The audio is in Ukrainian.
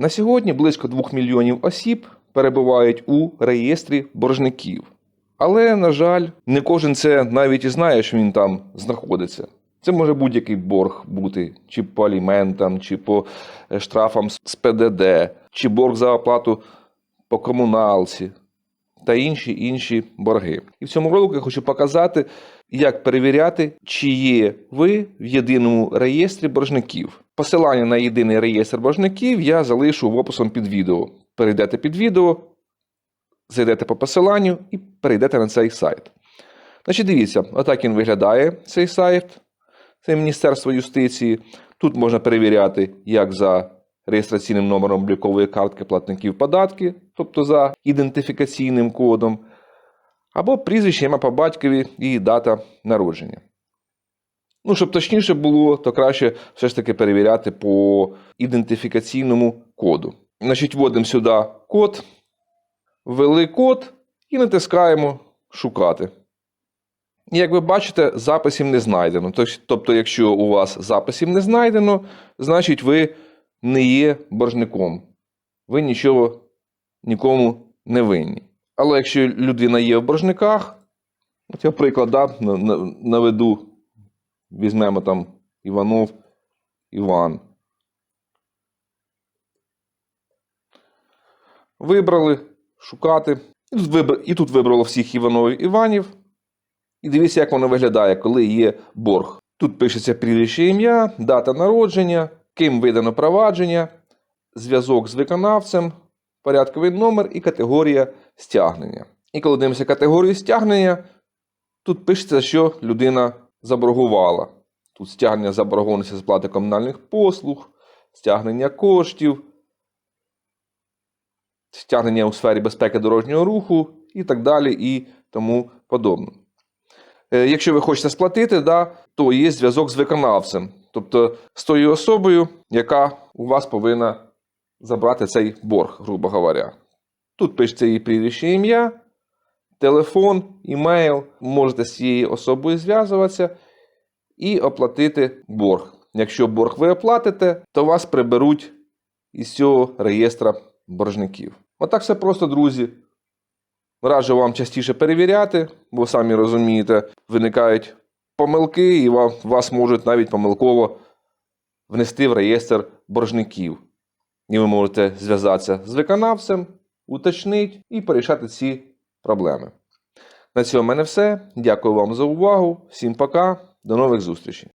На сьогодні близько 2 мільйонів осіб перебувають у реєстрі боржників. Але, на жаль, не кожен це навіть і знає, що він там знаходиться. Це може будь-який борг бути, чи по аліментам, чи по е, штрафам з ПДД, чи борг за оплату по комуналці та інші інші борги. І в цьому ролику я хочу показати, як перевіряти, чи є ви в єдиному реєстрі боржників. Посилання на єдиний реєстр боржників я залишу в описом під відео. Перейдете під відео, зайдете по посиланню і перейдете на цей сайт. Значить, дивіться, отак він виглядає, цей сайт. Це Міністерство юстиції. Тут можна перевіряти, як за реєстраційним номером облікової картки платників податки, тобто за ідентифікаційним кодом, або прізвище ім'я по батькові і дата народження. Ну, щоб точніше було, то краще все ж таки перевіряти по ідентифікаційному коду. Значить, вводимо сюди код, ввели код і натискаємо Шукати. Як ви бачите, записів не знайдено. Тобто, якщо у вас записів не знайдено, значить ви не є боржником. Ви нічого нікому не винні. Але якщо людина є в боржниках, от я приклад да, на- на- наведу, візьмемо там Іванов Іван. Вибрали шукати. І тут, вибрало всіх Іванових Іванів. І дивіться, як воно виглядає, коли є борг. Тут пишеться прізвище ім'я, дата народження, ким видано провадження, зв'язок з виконавцем, порядковий номер і категорія стягнення. І коли дивимося категорію стягнення, тут пишеться, що людина заборгувала. Тут стягнення заборгованості з сплати комунальних послуг, стягнення коштів, стягнення у сфері безпеки дорожнього руху і так далі, і тому подобне. Е, Якщо ви хочете сплатити, да, то є зв'язок з виконавцем, тобто з тою особою, яка у вас повинна забрати цей борг, грубо говоря. Тут пишеться її прізвище ім'я, телефон, імейл. Можете з цією особою зв'язуватися і оплатити борг. Якщо борг ви оплатите, то вас приберуть із цього реєстра боржників. Отак все просто, друзі. Раджу вам частіше перевіряти, бо самі розумієте, виникають помилки, і вас можуть навіть помилково внести в реєстр боржників. І ви можете зв'язатися з виконавцем, уточнити і порішати ці проблеми. На цьому в мене все. Дякую вам за увагу. Всім пока. До нових зустрічей.